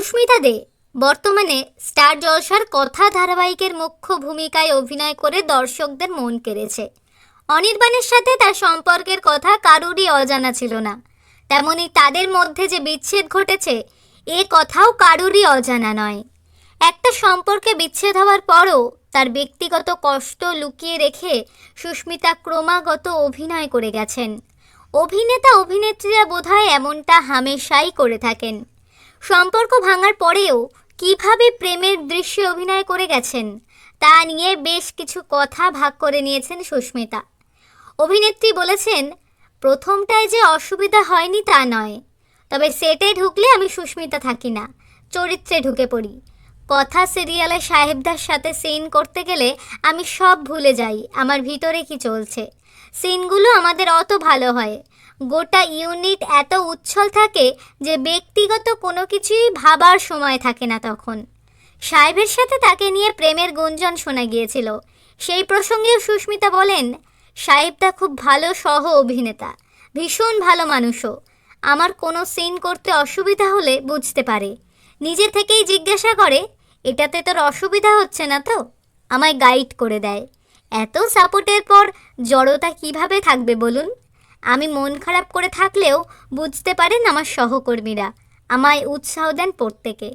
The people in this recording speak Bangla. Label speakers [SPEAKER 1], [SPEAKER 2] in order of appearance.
[SPEAKER 1] সুস্মিতা দে, বর্তমানে স্টার জলসার কথা ধারাবাহিকের মুখ্য ভূমিকায় অভিনয় করে দর্শকদের মন কেড়েছে। অনির্বাণের সাথে তার সম্পর্কের কথা কারুরই অজানা ছিল না। তেমনি তাদের মধ্যে যে বিচ্ছেদ ঘটেছে, এ কথাও কারুরই অজানা নয়। একটা সম্পর্কে বিচ্ছেদ হওয়ার পরও তার ব্যক্তিগত কষ্ট লুকিয়ে রেখে সুস্মিতা ক্রমাগত অভিনয় করে গেছেন। অভিনেতা অভিনেত্রীরা বোধহয় এমনটা হামেশাই করে থাকেন। সম্পর্ক ভাঙার পরেও কীভাবে প্রেমের দৃশ্যে অভিনয় করে গেছেন, তা নিয়ে বেশ কিছু কথা ভাগ করে নিয়েছেন সুস্মিতা। অভিনেত্রী বলেছেন, প্রথমটায় যে অসুবিধা হয়নি তা নয়, তবে সেটে ঢুকলে আমি সুস্মিতা থাকি না, চরিত্রে ঢুকে পড়ি। কথা সিরিয়ালে সাহেবদার সাথে সিন করতে গেলে আমি সব ভুলে যাই, আমার ভিতরে কি চলছে? সিনগুলো আমাদের অত ভালো হয় গোটা ইউনিট এত উচ্ছল থাকে যে ব্যক্তিগত কোনো কিছুই ভাবার সময় থাকে না তখন। সাহেবের সাথে তাকে নিয়ে প্রেমের গুঞ্জন শোনা গিয়েছিল। সেই প্রসঙ্গেও সুস্মিতা বলেন সাহেবটা খুব ভালো সহ অভিনেতা, ভীষণ ভালো মানুষও। আমার কোনো সিন করতে অসুবিধা হলে বুঝতে পারে। নিজে থেকেই জিজ্ঞাসা করে, এটাতে তোর অসুবিধা হচ্ছে না তো? আমায় গাইড করে দেয়। এত সাপোর্টের পর জড়তা কীভাবে থাকবে বলুন? আমি মন খারাপ করে থাকলেও বুঝতে পারেন আমার সহকর্মীরা। আমায় উৎসাহ দেন প্রত্যেকে।